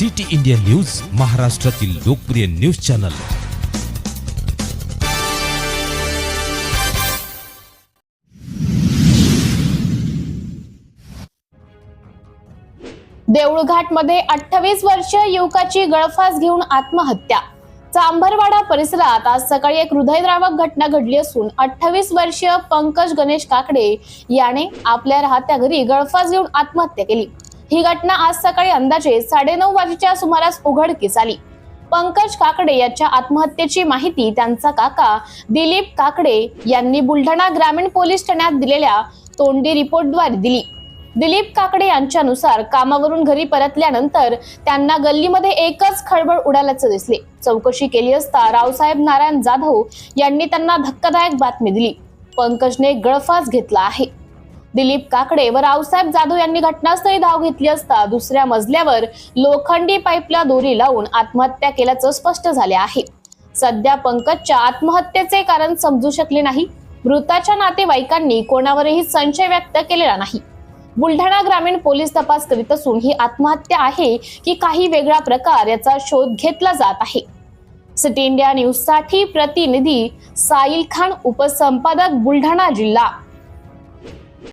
City India news महाराष्ट्रातील लोकप्रिय news channel. देऊळघाटमध्ये अठ्ठावीस वर्षीय युवकाची गळफास घेऊन आत्महत्या. चांभरवाडा परिसरात आज सकाळी एक हृदयद्रावक घटना घडली असून अठ्ठावीस वर्षीय पंकज गणेश काकडे याने आपल्या राहत्या घरी गळफास घेऊन आत्महत्या केली. ही घटना आज सकाळी अंदाजे साडेनऊ वाजेच्या सुमारास उघडकीस आली. पंकज काकडे याच्या आत्महत्येची माहिती त्यांचा काका दिलीप काकडे यांनी बुलढाणा ग्रामीण पोलीस ठाण्यात दिलेल्या तोंडी रिपोर्टद्वारे दिली. दिलीप काकडे यांच्यानुसार कामावरून घरी परतल्यानंतर त्यांना गल्लीमध्ये एकच खळबळ उडाल्याचं दिसले. चौकशी केली असता रावसाहेब नारायण जाधव यांनी त्यांना धक्कादायक बातमी दिली. पंकजने गळफास घेतला आहे. दिलीप काकडे व रावसाहेब जाधव यांनी घटनास्थळी धाव घेतली असता दुसऱ्या मजल्यावर लोखंडी पाईपला दोरी लावून आत्महत्या केल्याचं स्पष्ट झाले आहे. सध्या पंकजच्या आत्महत्येचे कारण समजू शकले नाही. मृताच्या नातेवाईकांनी कोणावरही संशय व्यक्त केलेला नाही. बुलढाणा ग्रामीण पोलीस तपास करीत असून ही आत्महत्या आहे की काही वेगळा प्रकार याचा शोध घेतला जात आहे. सिटी इंडिया न्यूजसाठी प्रतिनिधी साईल खान उपसंपादक बुलढाणा जिल्हा.